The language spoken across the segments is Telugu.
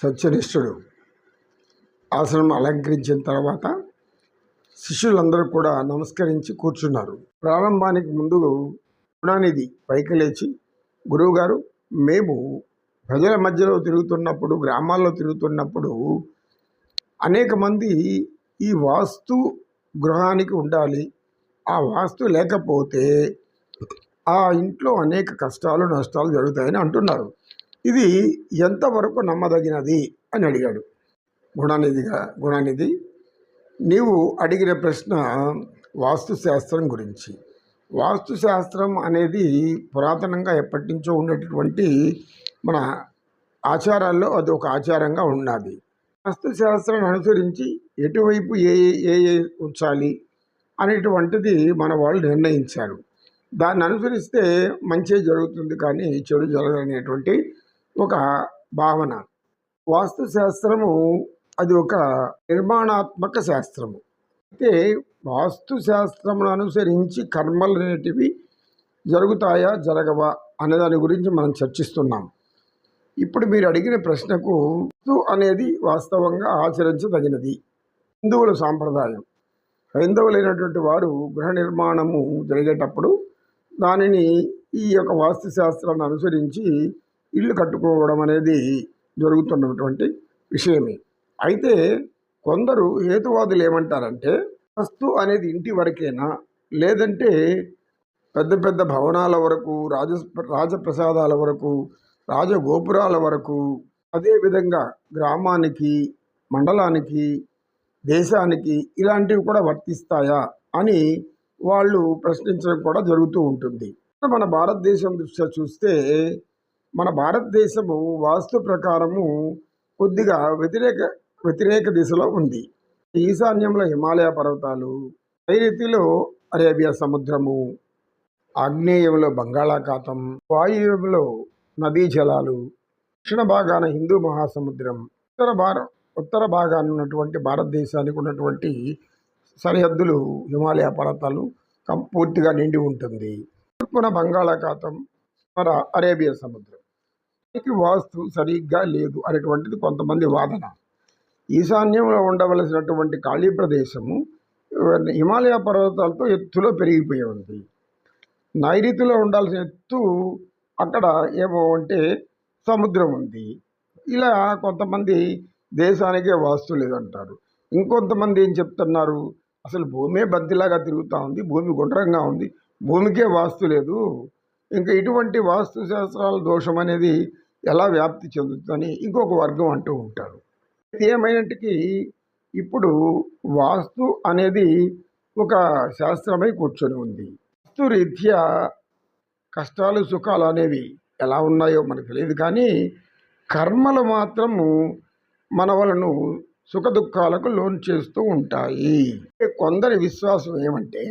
సత్యనిష్ఠుడు. ఆసనం అలంకరించిన తర్వాత శిష్యులందరూ కూడా నమస్కరించి కూర్చున్నారు. ప్రారంభానికి ముందు గుణానిధి పైకి లేచి గురువుగారు మేము ప్రజల మధ్యలో తిరుగుతున్నప్పుడు గ్రామాల్లో తిరుగుతున్నప్పుడు అనేక మంది ఈ వాస్తు గృహానికి ఉండాలి. ఆ వాస్తు లేకపోతే ఆ ఇంట్లో అనేక కష్టాలు నష్టాలు జరుగుతాయని అంటున్నారు. ఇది ఎంతవరకు నమ్మదగినది అని అడిగాడు. గుణానిధిగా గుణానిధి నీవు అడిగిన ప్రశ్న వాస్తుశాస్త్రం గురించి. వాస్తుశాస్త్రం అనేది పురాతనంగా ఎప్పటి నుంచో ఉండేటటువంటి మన ఆచారాల్లో అది ఒక ఆచారంగా ఉన్నది వాస్తుశాస్త్రాన్ని అనుసరించి ఎటువైపు ఏ ఏ ఏ ఉంచాలి అనేటువంటిది మన వాళ్ళు నిర్ణయించారు. దాన్ని అనుసరిస్తే మంచి జరుగుతుంది కానీ చెడు జరగదనేటువంటి ఒక భావన. వాస్తు శాస్త్రము అది ఒక నిర్మాణాత్మక శాస్త్రము. అయితే వాస్తు శాస్త్రమును అనుసరించి కర్మలు అనేటివి జరుగుతాయా జరగవా అనే దాని గురించి మనం చర్చిస్తున్నాం. ఇప్పుడు మీరు అడిగిన ప్రశ్నకు అనేది వాస్తవంగా ఆచరించదగినది. హిందువుల సాంప్రదాయం. హైందవులైనటువంటి వారు గృహ నిర్మాణము జరిగేటప్పుడు దానిని ఈ యొక్క వాస్తు శాస్త్రాన్ని అనుసరించి ఇల్లు కట్టుకోవడం అనేది జరుగుతున్నటువంటి విషయమే. అయితే కొందరు హేతువాదులు ఏమంటారంటే వస్తు అనేది ఇంటి వరకేనా? లేదంటే పెద్ద పెద్ద భవనాల వరకు రాజ రాజప్రసాదాల వరకు రాజగోపురాల వరకు అదేవిధంగా గ్రామానికి మండలానికి దేశానికి ఇలాంటివి కూడా వర్తిస్తాయా అని వాళ్ళు ప్రశ్నించడం కూడా జరుగుతూ ఉంటుంది. మన భారతదేశం దృష్ట్యా చూస్తే మన భారతదేశము వాస్తు ప్రకారము కొద్దిగా వ్యతిరేక వ్యతిరేక దిశలో ఉంది. ఈశాన్యంలో హిమాలయ పర్వతాలు నైరుతిలో అరేబియా సముద్రము ఆగ్నేయంలో బంగాళాఖాతం వాయువ్యంలో నదీ జలాలు దక్షిణ భాగాన హిందూ మహాసముద్రం ఉత్తర భార ఉత్తర భాగాన ఉన్నటువంటి భారతదేశానికి ఉన్నటువంటి సరిహద్దులు హిమాలయ పర్వతాలు కం- పూర్తిగా నిండి ఉంటుంది. తూర్పున బంగాళాఖాతం మన అరేబియా సముద్రం. వాస్తు సరిగ్గా లేదు అనేటువంటిది కొంతమంది వాదన. ఈశాన్యంలో ఉండవలసినటువంటి ఖాళీ ప్రదేశము హిమాలయ పర్వతాలతో ఎత్తులో పెరిగిపోయి ఉంది. నైరుతిలో ఉండాల్సిన ఎత్తు అక్కడ ఏమో అంటే సముద్రం ఉంది. ఇలా కొంతమంది దేశానికే వాస్తు లేదంటారు. ఇంకొంతమంది ఏం చెప్తున్నారు? అసలు భూమే బంతిలాగా తిరుగుతూ ఉంది భూమి గుండ్రంగా ఉంది భూమికే వాస్తు లేదు. ఇంకా ఇటువంటి వాస్తుశాస్త్రాల దోషం అనేది ఎలా వ్యాప్తి చెందుతుందని ఇంకొక వర్గం అంటూ ఉంటారు. ఇది ఇప్పుడు వాస్తు అనేది ఒక శాస్త్రమై కూర్చొని ఉంది. వాస్తురీత్యా కష్టాలు సుఖాలు అనేవి ఎలా ఉన్నాయో మనకు తెలియదు కానీ కర్మలు మాత్రము మన వలను సుఖ దుఃఖాలకు లోన్ చేస్తూ ఉంటాయి. కొందరి విశ్వాసం ఏమంటే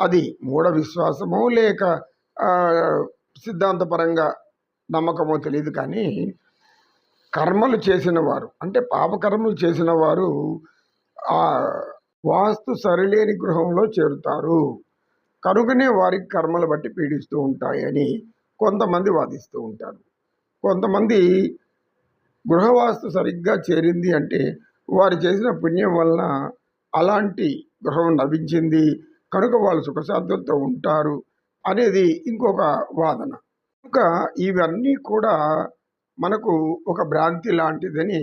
అది మూఢ విశ్వాసము లేక సిద్ధాంతపరంగా నమ్మకమో తెలియదు కానీ కర్మలు చేసిన వారు అంటే పాపకర్మలు చేసిన వారు ఆ వాస్తు సరిలేని గృహంలో చేరుతారు. కనుకనే వారికి కర్మలు బట్టి పీడిస్తూ ఉంటాయని కొంతమంది వాదిస్తూ ఉంటారు. కొంతమంది గృహవాస్తు సరిగ్గా చేరింది అంటే వారు చేసిన పుణ్యం వలన అలాంటి గృహం లభించింది. కనుక వాళ్ళు సుఖశాంతులతో ఉంటారు. అనేది ఇంకొక వాదన. కనుక ఇవన్నీ కూడా మనకు ఒక భ్రాంతి లాంటిదని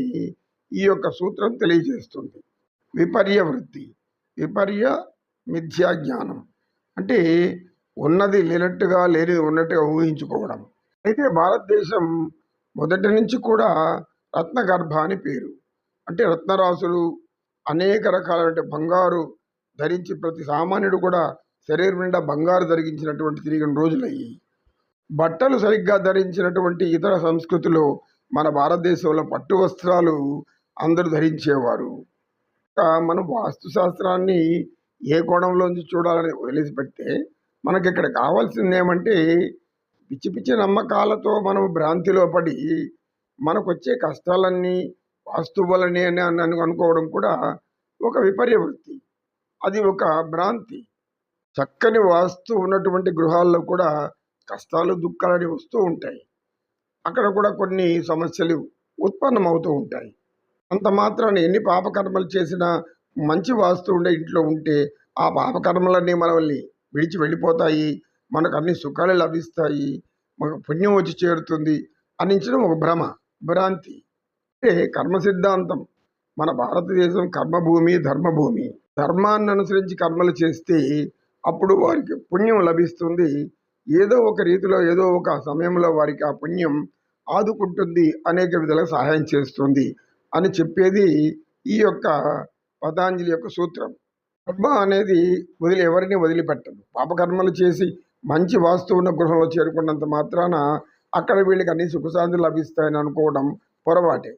ఈ యొక్క సూత్రం తెలియజేస్తుంది. విపర్య వృత్తి విపర్య మిథ్యా జ్ఞానం. అంటే ఉన్నది లేనట్టుగా లేనిది ఉన్నట్టుగా ఊహించుకోవడం. అయితే భారతదేశం మొదటి నుంచి కూడా రత్నగర్భ అని పేరు. అంటే రత్నరాసులు అనేక రకాలైన బంగారు ధరించి ప్రతి సామాన్యుడు కూడా శరీరం నిండా బంగారు ధరించినటువంటి తిరిగిన రోజులయ్యి. బట్టలు సరిగ్గా ధరించినటువంటి ఇతర సంస్కృతిలో మన భారతదేశంలో పట్టు వస్త్రాలు అందరూ ధరించేవారు. ఇంకా మనం వాస్తు శాస్త్రాన్ని ఏ కోణంలోంచి చూడాలని వదిలేసిపెడితే మనకి ఇక్కడ కావాల్సింది ఏమంటే పిచ్చి పిచ్చి నమ్మకాలతో మనం భ్రాంతిలో పడి మనకు వచ్చే కష్టాలన్నీ వాస్తువులని అని అని అనుకోవడం కూడా ఒక విపర్య వృత్తి అది ఒక భ్రాంతి. చక్కని వాస్తు ఉన్నటువంటి గృహాల్లో కూడా కష్టాలు దుఃఖాలని వస్తూ ఉంటాయి. అక్కడ కూడా కొన్ని సమస్యలు ఉత్పన్నమవుతూ ఉంటాయి. అంత మాత్రాన్ని ఎన్ని పాపకర్మలు చేసినా మంచి వాస్తు ఉండే ఇంట్లో ఉంటే ఆ పాపకర్మలన్నీ మనల్ని విడిచి వెళ్ళిపోతాయి. మనకు అన్ని సుఖాలు లభిస్తాయి. మనకు పుణ్యం వచ్చి చేరుతుంది అనించడం ఒక భ్రమ భ్రాంతి. అంటే కర్మ సిద్ధాంతం. మన భారతదేశం కర్మభూమి ధర్మభూమి. ధర్మాన్ని అనుసరించి కర్మలు చేస్తే అప్పుడు వారికి పుణ్యం లభిస్తుంది. ఏదో ఒక రీతిలో ఏదో ఒక సమయంలో వారికి ఆ పుణ్యం ఆదుకుంటుంది అనేక విధాలుగా సహాయం చేస్తుంది అని చెప్పేది ఈ యొక్క పతాంజలి యొక్క సూత్రం. కర్మ అనేది వదిలి ఎవరిని వదిలిపెట్టదు. పాపకర్మలు చేసి మంచి వాస్తు ఉన్న గృహంలో చేరుకున్నంత మాత్రాన అక్కడ వీళ్ళకి అన్ని సుఖశాంతులు లభిస్తాయని అనుకోవడం పొరపాటే.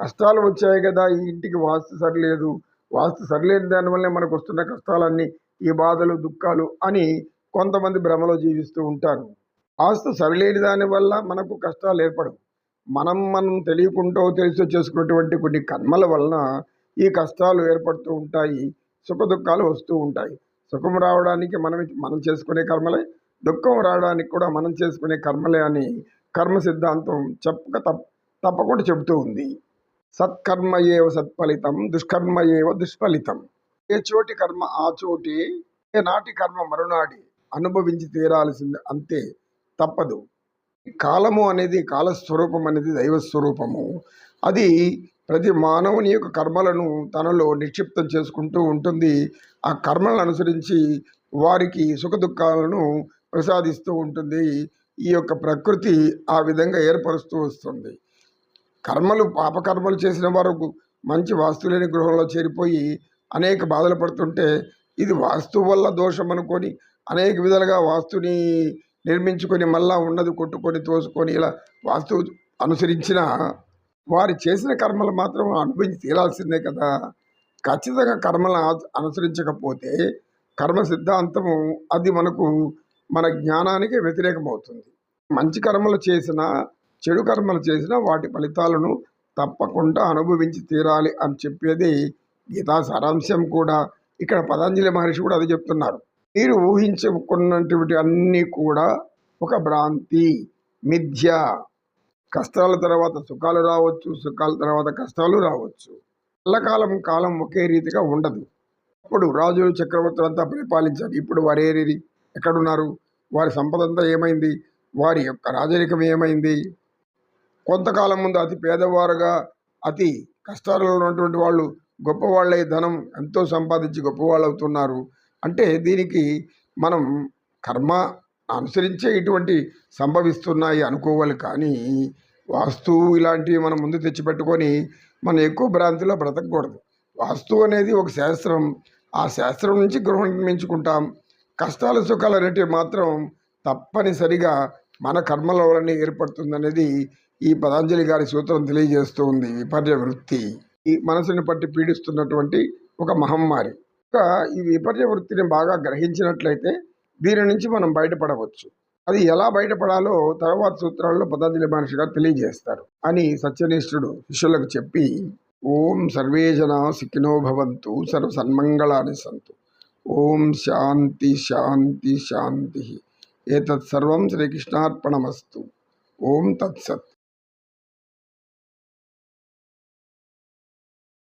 కష్టాలు వచ్చాయి కదా ఈ ఇంటికి వాస్తు సరిలేదు. వాస్తు సరిలేని దానివల్లే మనకు వస్తున్న కష్టాలన్నీ ఈ బాధలు దుఃఖాలు అని కొంతమంది భ్రమలో జీవిస్తూ ఉంటారు. ఆస్తు సరిలేని దానివల్ల మనకు కష్టాలు ఏర్పడవు. మనం మనం తెలియకుంటూ తెలిసి చేసుకున్నటువంటి కొన్ని కర్మల వలన ఈ కష్టాలు ఏర్పడుతూ ఉంటాయి. సుఖ దుఃఖాలు వస్తూ ఉంటాయి. సుఖం రావడానికి మనం మనం చేసుకునే కర్మలే దుఃఖం రావడానికి కూడా మనం చేసుకునే కర్మలే అని కర్మ సిద్ధాంతం చెప్పక తప్ప తప్పకుండా చెబుతూ ఉంది. సత్కర్మ ఏవ సత్ఫలితం దుష్కర్మ ఏవ దుష్ఫలితం. ఏ చోటి కర్మ ఆ చోటి ఏ నాటి కర్మ మరునాడి అనుభవించి తీరాల్సింది అంతే తప్పదు. కాలము అనేది కాలస్వరూపం అనేది దైవ స్వరూపము. అది ప్రతి మానవుని యొక్క కర్మలను తనలో నిక్షిప్తం చేసుకుంటూ ఉంటుంది. ఆ కర్మలను అనుసరించి వారికి సుఖ దుఃఖాలను ప్రసాదిస్తూ ఉంటుంది. ఈ యొక్క ప్రకృతి ఆ విధంగా ఏర్పరుస్తూ వస్తుంది. కర్మలు పాపకర్మలు చేసిన వరకు మంచి వాస్తు లేని గృహంలో చేరిపోయి అనేక బాధలు పడుతుంటే ఇది వాస్తు వల్ల దోషం అనుకొని అనేక విధాలుగా వాస్తుని నిర్మించుకొని మళ్ళా ఉన్నది కొట్టుకొని తోసుకొని ఇలా వాస్తు అనుసరించిన వారు చేసిన కర్మలు మాత్రం అనుభవించి తీరాల్సిందే కదా. ఖచ్చితంగా కర్మలను అనుసరించకపోతే కర్మ సిద్ధాంతము అది మనకు మన జ్ఞానానికి వ్యతిరేకమవుతుంది. మంచి కర్మలు చేసినా చెడు కర్మలు చేసినా వాటి ఫలితాలను తప్పకుండా అనుభవించి తీరాలి అని చెప్పేది గీతా సారాంశం కూడా ఇక్కడ పతంజలి మహర్షి కూడా అది చెప్తున్నారు. మీరు ఊహించుకున్నటువంటి అన్నీ కూడా ఒక భ్రాంతి మిథ్య. కష్టాల తర్వాత సుఖాలు రావచ్చు సుఖాల తర్వాత కష్టాలు రావచ్చు. ఎల్లకాలం కాలం ఒకే రీతిగా ఉండదు. అప్పుడు రాజులు చక్రవర్తులు అంతా పరిపాలించారు. ఇప్పుడు వారు ఏరి ఎక్కడున్నారు? వారి సంపద అంతా ఏమైంది? వారి యొక్క రాజరికం ఏమైంది? కొంతకాలం ముందు అతి పేదవారుగా అతి కష్టాలలో ఉన్నటువంటి వాళ్ళు గొప్పవాళ్ళై ధనం ఎంతో సంపాదించి గొప్పవాళ్ళు అవుతున్నారు అంటే దీనికి మనం కర్మ అనుసరించే ఇటువంటి సంభవిస్తున్నాయి అనుకోవాలి కానీ వాస్తు ఇలాంటివి మనం ముందు తెచ్చిపెట్టుకొని మనం ఎక్కువ భ్రాంతిలో బ్రతకూడదు వాస్తు అనేది ఒక శాస్త్రం. ఆ శాస్త్రం నుంచి గృహ నిర్మించుకుంటాం. కష్టాలు సుఖాలు అనేటివి మాత్రం తప్పనిసరిగా మన కర్మల వలన ఏర్పడుతుందనేది ఈ పతంజలి గారి సూత్రం తెలియజేస్తూ ఉంది. విపర్య వృత్తి. మనసుని పట్టి పీడిస్తున్నటువంటి ఒక మహమ్మారి. ఇక ఈ విపర్య వృత్తిని బాగా గ్రహించినట్లయితే దీని నుంచి మనం బయటపడవచ్చు. అది ఎలా బయటపడాలో తర్వాత సూత్రాల్లో పతంజలి మహర్షి గారు తెలియజేస్తారు. అని సత్యనిష్ఠుడు శిష్యులకు చెప్పి ఓం సర్వే జనా భవంతు సర్వ సన్మంగళాని సంతు. ఓం శాంతి శాంతి శాంతి. ఏతత్ సర్వం శ్రీకృష్ణార్పణమస్తు. ఓం తత్సత్.